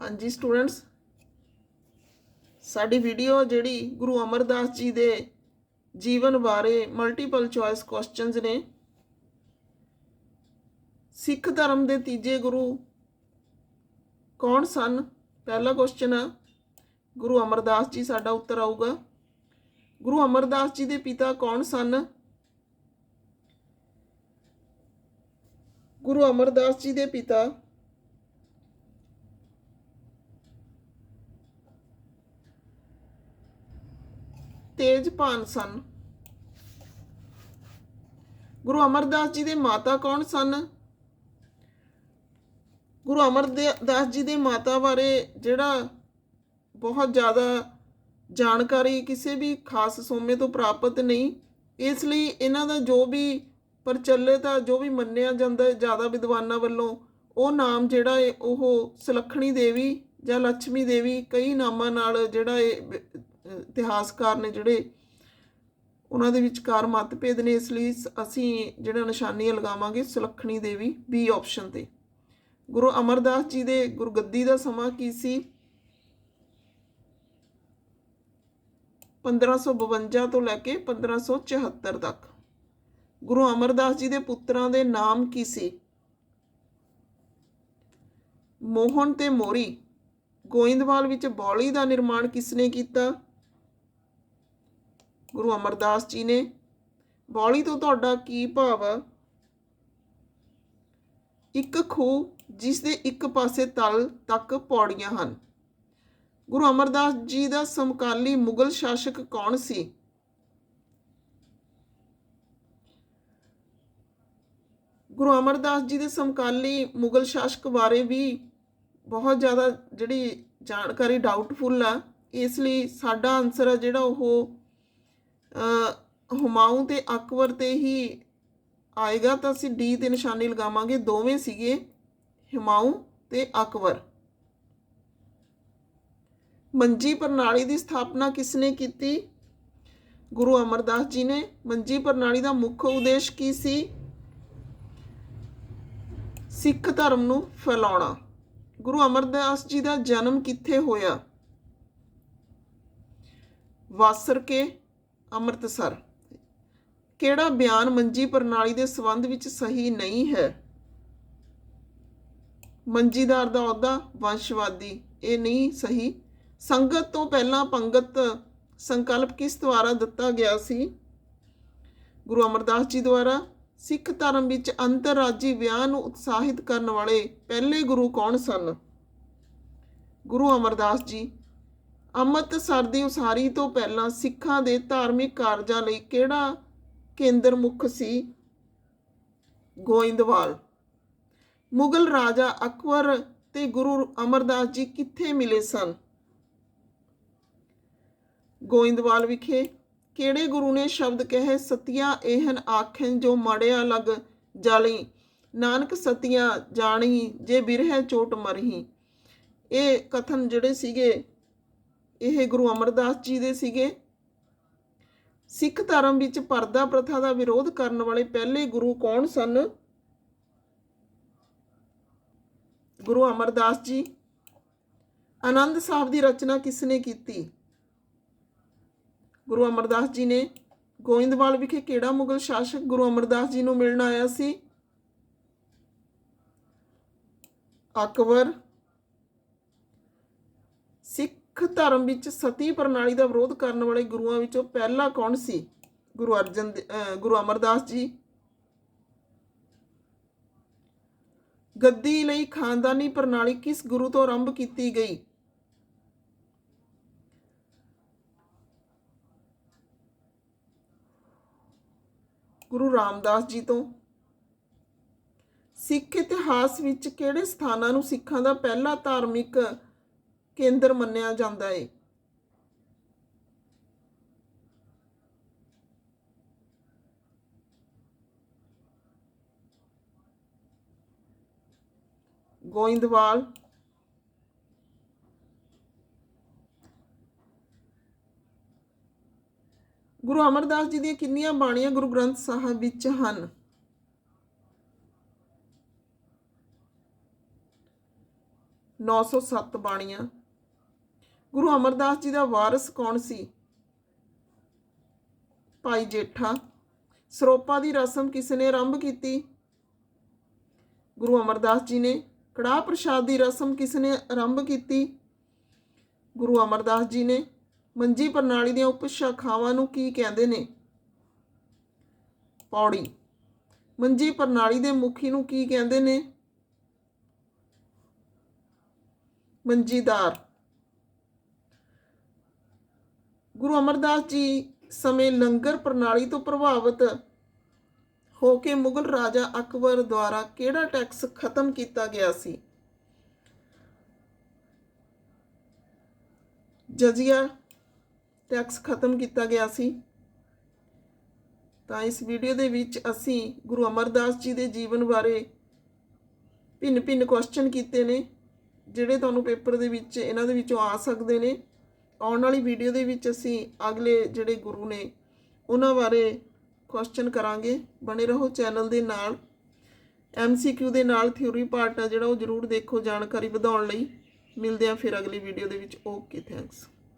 ਹਾਂਜੀ ਸਟੂਡੈਂਟਸ ਸਾਡੀ ਵੀਡੀਓ ਜਿਹੜੀ ਗੁਰੂ ਅਮਰਦਾਸ ਜੀ ਦੇ ਜੀਵਨ ਬਾਰੇ ਮਲਟੀਪਲ ਚੁਆਇਸ ਕੁਐਸਚਨਸ ਨੇ। ਸਿੱਖ ਧਰਮ ਦੇ ਤੀਜੇ ਗੁਰੂ ਕੌਣ ਸਨ? ਪਹਿਲਾ ਕੁਐਸਚਨ ਆ। ਗੁਰੂ ਅਮਰਦਾਸ ਜੀ, ਸਾਡਾ ਉੱਤਰ ਆਊਗਾ। ਗੁਰੂ ਅਮਰਦਾਸ ਜੀ ਦੇ ਪਿਤਾ ਕੌਣ ਸਨ? ਗੁਰੂ ਅਮਰਦਾਸ ਜੀ ਦੇ ਪਿਤਾ ਤੇਜਪਾਨ ਸਨ। ਗੁਰੂ ਅਮਰਦਾਸ ਜੀ ਦੇ ਮਾਤਾ ਕੌਣ ਸਨ? ਗੁਰੂ ਅਮਰਦਾਸ ਜੀ ਦੇ ਮਾਤਾ ਬਾਰੇ ਜਿਹੜਾ ਬਹੁਤ ਜ਼ਿਆਦਾ ਜਾਣਕਾਰੀ ਕਿਸੇ ਵੀ ਖਾਸ ਸੋਮੇ ਤੋਂ ਪ੍ਰਾਪਤ ਨਹੀਂ, ਇਸ ਲਈ ਇਹਨਾਂ ਦਾ ਜੋ ਵੀ ਪ੍ਰਚਲਿਤ ਆ, ਜੋ ਵੀ ਮੰਨਿਆ ਜਾਂਦਾ ਜ਼ਿਆਦਾ ਵਿਦਵਾਨਾਂ ਵੱਲੋਂ, ਉਹ ਨਾਮ ਜਿਹੜਾ ਹੈ, ਉਹ ਸੁਲੱਖਣੀ ਦੇਵੀ ਜਾਂ ਲక్ష్ਮੀ ਦੇਵੀ ਕਈ ਨਾਮਾਂ ਨਾਲ ਜਿਹੜਾ ਇਹ ਇਤਿਹਾਸਕਾਰ ਨੇ ਜਿਹੜੇ ਉਹਨਾਂ ਦੇ ਵਿਚਕਾਰ ਮਤਭੇਦ ਨੇ, ਇਸ ਲਈ ਸ- ਅਸੀਂ ਜਿਹੜਾ ਨਿਸ਼ਾਨੀਆਂ ਲਗਾਵਾਂਗੇ ਸੁਲੱਖਣੀ ਦੇਵੀ ਬੀ ਆਪਸ਼ਨ ਤੇ। ਗੁਰੂ ਅਮਰਦਾਸ ਜੀ ਦੇ ਗੁਰਗੱਦੀ ਦਾ ਸਮਾਂ ਕੀ ਸੀ? 1552 ਤੋਂ ਲੈ ਕੇ 1574 ਤੱਕ। ਗੁਰੂ ਅਮਰਦਾਸ ਜੀ ਦੇ ਪੁੱਤਰਾਂ ਦੇ ਨਾਮ ਕੀ ਸੀ? ਮੋਹਨ ਤੇ ਮੋਰੀ। ਗੋਇੰਦਵਾਲ ਵਿੱਚ ਬੌਲੀ ਦਾ ਨਿਰਮਾਣ ਕਿਸ ਨੇ ਕੀਤਾ? ਗੁਰੂ ਅਮਰਦਾਸ ਜੀ ਨੇ। ਬੌਲੀ ਤੋਂ ਤੁਹਾਡਾ ਕੀ ਭਾਵ ਆ? ਇੱਕ ਖੂਹ ਜਿਸ ਦੇ ਇੱਕ ਪਾਸੇ ਤਲ ਤੱਕ ਪੌੜੀਆਂ ਹਨ। ਗੁਰੂ ਅਮਰਦਾਸ ਜੀ ਦਾ ਸਮਕਾਲੀ ਮੁਗਲ ਸ਼ਾਸਕ ਕੌਣ ਸੀ? ਗੁਰੂ ਅਮਰਦਾਸ ਜੀ ਦੇ ਸਮਕਾਲੀ ਮੁਗਲ ਸ਼ਾਸਕ ਬਾਰੇ ਵੀ ਬਹੁਤ ਜ਼ਿਆਦਾ ਜਿਹੜੀ ਜਾਣਕਾਰੀ ਡਾਊਟਫੁਲ ਆ। ਇਸ ਲਈ ਸਾਡਾ ਆਨਸਰ ਆ ਜਿਹੜਾ ਉਹ ਅ, ਹੁਮਾਯੂੰ ਤੇ ਅਕਬਰ ਤੇ ਹੀ ਆਏਗਾ ਤਾਂ ਅਸੀਂ ਡੀ ਤੇ ਨਿਸ਼ਾਨੀ ਲਗਾਵਾਂਗੇ ਦੋਵੇਂ ਸੀਗੇ ਹੁਮਾਯੂੰ ਤੇ ਅਕਬਰ। ਮੰਜੀ ਪ੍ਰਣਾਲੀ ਦੀ ਸਥਾਪਨਾ ਕਿਸਨੇ ਕੀਤੀ? ਗੁਰੂ ਅਮਰਦਾਸ ਜੀ ਨੇ। ਮੰਜੀ ਪ੍ਰਣਾਲੀ ਦਾ ਮੁੱਖ ਉਦੇਸ਼ ਕੀ ਸੀ? ਸਿੱਖ ਧਰਮ ਨੂੰ ਫੈਲਾਉਣਾ। ਗੁਰੂ ਅਮਰਦਾਸ ਜੀ ਦਾ ਜਨਮ ਕਿੱਥੇ ਹੋਇਆ? ਵਾਸਰ ਕੇ ਅੰਮ੍ਰਿਤਸਰ। ਕਿਹੜਾ ਬਿਆਨ ਮੰਜੀ ਪ੍ਰਣਾਲੀ ਦੇ ਸੰਬੰਧ ਵਿੱਚ ਸਹੀ ਨਹੀਂ ਹੈ? ਮੰਜੀਦਾਰ ਦਾ ਅਹੁਦਾ ਵੰਸ਼ਵਾਦੀ। ਇਹ ਨਹੀਂ ਸਹੀ। ਸੰਗਤ ਤੋਂ ਪਹਿਲਾਂ ਪੰਗਤ ਸੰਕਲਪ ਕਿਸ ਦੁਆਰਾ ਦਿੱਤਾ ਗਿਆ ਸੀ? ਗੁਰੂ ਅਮਰਦਾਸ ਜੀ ਦੁਆਰਾ ਸਿੱਖ ਧਰਮ ਵਿੱਚ ਅੰਤਰਰਾਜੀ ਵਿਆਹ ਨੂੰ ਉਤਸ਼ਾਹਿਤ ਕਰਨ ਵਾਲੇ ਪਹਿਲੇ ਗੁਰੂ ਕੌਣ ਸਨ? ਗੁਰੂ ਅਮਰਦਾਸ ਜੀ। ਅੰਮ੍ਰਿਤਸਰ ਦੀ ਉਸਾਰੀ ਤੋਂ ਪਹਿਲਾਂ ਸਿੱਖਾਂ ਦੇ ਧਾਰਮਿਕ ਕਾਰਜਾਂ ਲਈ ਕਿਹੜਾ ਕੇਂਦਰ ਮੁੱਖ ਸੀ? ਗੋਇੰਦਵਾਲ। ਮੁਗਲ ਰਾਜਾ ਅਕਬਰ ਤੇ ਗੁਰੂ ਅਮਰਦਾਸ ਜੀ ਕਿੱਥੇ ਮਿਲੇ ਸਨ? ਗੋਇੰਦਵਾਲ ਵਿਖੇ। ਕਿਹੜੇ ਗੁਰੂ ਨੇ ਸ਼ਬਦ ਕਹੇ, ਸਤੀਆਂ ਇਹਨ ਆਖਣ ਜੋ ਮੜਿਆ ਲਗ ਜਾਲੀ। ਨਾਨਕ ਸਤੀਆਂ ਜਾਣੀ ਜੇ ਬਿਰਹਿ ਚੋਟ ਮਰਹੀ। ਇਹ ਕਥਨ ਜਿਹੜੇ ਸੀਗੇ ਇਹ ਗੁਰੂ ਅਮਰਦਾਸ ਜੀ ਦੇ ਸੀਗੇ। ਸਿੱਖ ਧਰਮ ਵਿੱਚ ਪਰਦਾ ਪ੍ਰਥਾ ਦਾ ਵਿਰੋਧ ਕਰਨ ਵਾਲੇ ਪਹਿਲੇ ਗੁਰੂ ਕੌਣ ਸਨ? ਗੁਰੂ ਅਮਰਦਾਸ ਜੀ। ਆਨੰਦ ਸਾਹਿਬ ਦੀ ਰਚਨਾ ਕਿਸ ਨੇ ਕੀਤੀ? ਗੁਰੂ ਅਮਰਦਾਸ ਜੀ ਨੇ ਗੋਇੰਦਵਾਲ ਵਿਖੇ ਕਿਹੜਾ ਮੁਗਲ ਸ਼ਾਸਕ ਗੁਰੂ ਅਮਰਦਾਸ ਜੀ ਨੂੰ ਮਿਲਣ ਆਇਆ ਸੀ? ਅਕਬਰ। ਸਿੱਖ ਧਰਮ ਵਿੱਚ ਸਤੀ ਪ੍ਰਣਾਲੀ ਦਾ ਵਿਰੋਧ ਕਰਨ ਵਾਲੇ ਗੁਰੂਆਂ ਵਿੱਚੋਂ ਪਹਿਲਾ ਕੌਣ ਸੀ? ਗੁਰੂ ਅਰਜਨ ਗੁਰੂ ਅਮਰਦਾਸ ਜੀ। ਗੱਦੀ ਲਈ ਖਾਨਦਾਨੀ ਪ੍ਰਣਾਲੀ ਕਿਸ ਗੁਰੂ ਤੋਂ ਆਰੰਭ ਕੀਤੀ ਗਈ? ਗੁਰੂ ਰਾਮਦਾਸ ਜੀ ਤੋਂ। ਸਿੱਖ ਇਤਿਹਾਸ ਵਿੱਚ ਕਿਹੜੇ ਸਥਾਨਾਂ ਨੂੰ ਸਿੱਖਾਂ ਦਾ ਪਹਿਲਾ ਧਾਰਮਿਕ ਕੇਂਦਰ ਮੰਨਿਆ ਜਾਂਦਾ ਹੈ ਗੋਇੰਦਵਾਲ। ਗੁਰੂ ਅਮਰਦਾਸ ਜੀ ਦੀਆਂ ਕਿੰਨੀਆਂ ਬਾਣੀਆਂ ਗੁਰੂ ਗ੍ਰੰਥ ਸਾਹਿਬ ਵਿੱਚ ਹਨ? 907 ਬਾਣੀਆਂ। ਗੁਰੂ ਅਮਰਦਾਸ ਜੀ ਦਾ ਵਾਰਿਸ ਕੌਣ ਸੀ? ਭਾਈ ਜੇਠਾ। ਸਰੋਪਾ ਦੀ ਰਸਮ ਕਿਸ ਨੇ ਆਰੰਭ ਕੀਤੀ? ਗੁਰੂ ਅਮਰਦਾਸ ਜੀ ਨੇ ਕੜਾਹ ਪ੍ਰਸ਼ਾਦ ਦੀ ਰਸਮ ਕਿਸ ਨੇ ਆਰੰਭ ਕੀਤੀ? ਗੁਰੂ ਅਮਰਦਾਸ ਜੀ ਨੇ ਮੰਜੀ ਪ੍ਰਣਾਲੀ ਦੀਆਂ ਉਪ ਸ਼ਾਖਾਵਾਂ ਨੂੰ ਕੀ ਕਹਿੰਦੇ ਨੇ? ਪੌੜੀ। ਮੰਜੀ ਪ੍ਰਣਾਲੀ ਦੇ ਮੁਖੀ ਨੂੰ ਕੀ ਕਹਿੰਦੇ ਨੇ? ਮੰਜੀਦਾਰ। ਗੁਰੂ ਅਮਰਦਾਸ ਜੀ ਸਮੇਂ ਲੰਗਰ ਪ੍ਰਣਾਲੀ ਤੋਂ ਪ੍ਰਭਾਵਿਤ ਹੋ ਕੇ ਮੁਗਲ ਰਾਜਾ ਅਕਬਰ ਦੁਆਰਾ ਕਿਹੜਾ ਟੈਕਸ ਖਤਮ ਕੀਤਾ ਗਿਆ ਸੀ? ਜਜ਼ੀਆ ਟੈਕਸ ਖਤਮ ਕੀਤਾ ਗਿਆ ਸੀ। ਤਾਂ ਇਸ ਵੀਡੀਓ ਦੇ ਵਿੱਚ ਅਸੀਂ ਗੁਰੂ ਅਮਰਦਾਸ ਜੀ ਦੇ ਜੀਵਨ ਬਾਰੇ ਭਿੰਨ ਭਿੰਨ ਕੁਐਸਚਨ ਕੀਤੇ ਨੇ, ਜਿਹੜੇ ਤੁਹਾਨੂੰ ਪੇਪਰ ਦੇ ਵਿੱਚ, ਇਹਨਾਂ ਦੇ ਵਿੱਚੋਂ ਆ ਸਕਦੇ ਨੇ। ਆਉਣ ਵਾਲੀ ਵੀਡੀਓ ਦੇ ਵਿੱਚ ਅਸੀਂ ਅਗਲੇ ਜਿਹੜੇ ਗੁਰੂ ਨੇ, ਉਹਨਾਂ ਬਾਰੇ ਕੁਐਸਚਨ ਕਰਾਂਗੇ। ਬਣੇ ਰਹੋ ਚੈਨਲ ਦੇ ਨਾਲ। ਐਮਸੀਕਿਊ ਦੇ ਨਾਲ ਥਿਊਰੀ ਪਾਰਟ ਆ ਜਿਹੜਾ ਉਹ ਜ਼ਰੂਰ ਦੇਖੋ ਜਾਣਕਾਰੀ ਵਧਾਉਣ ਲਈ। ਮਿਲਦੇ ਆ ਫਿਰ ਅਗਲੀ ਵੀਡੀਓ ਦੇ ਵਿੱਚ। Okay thanks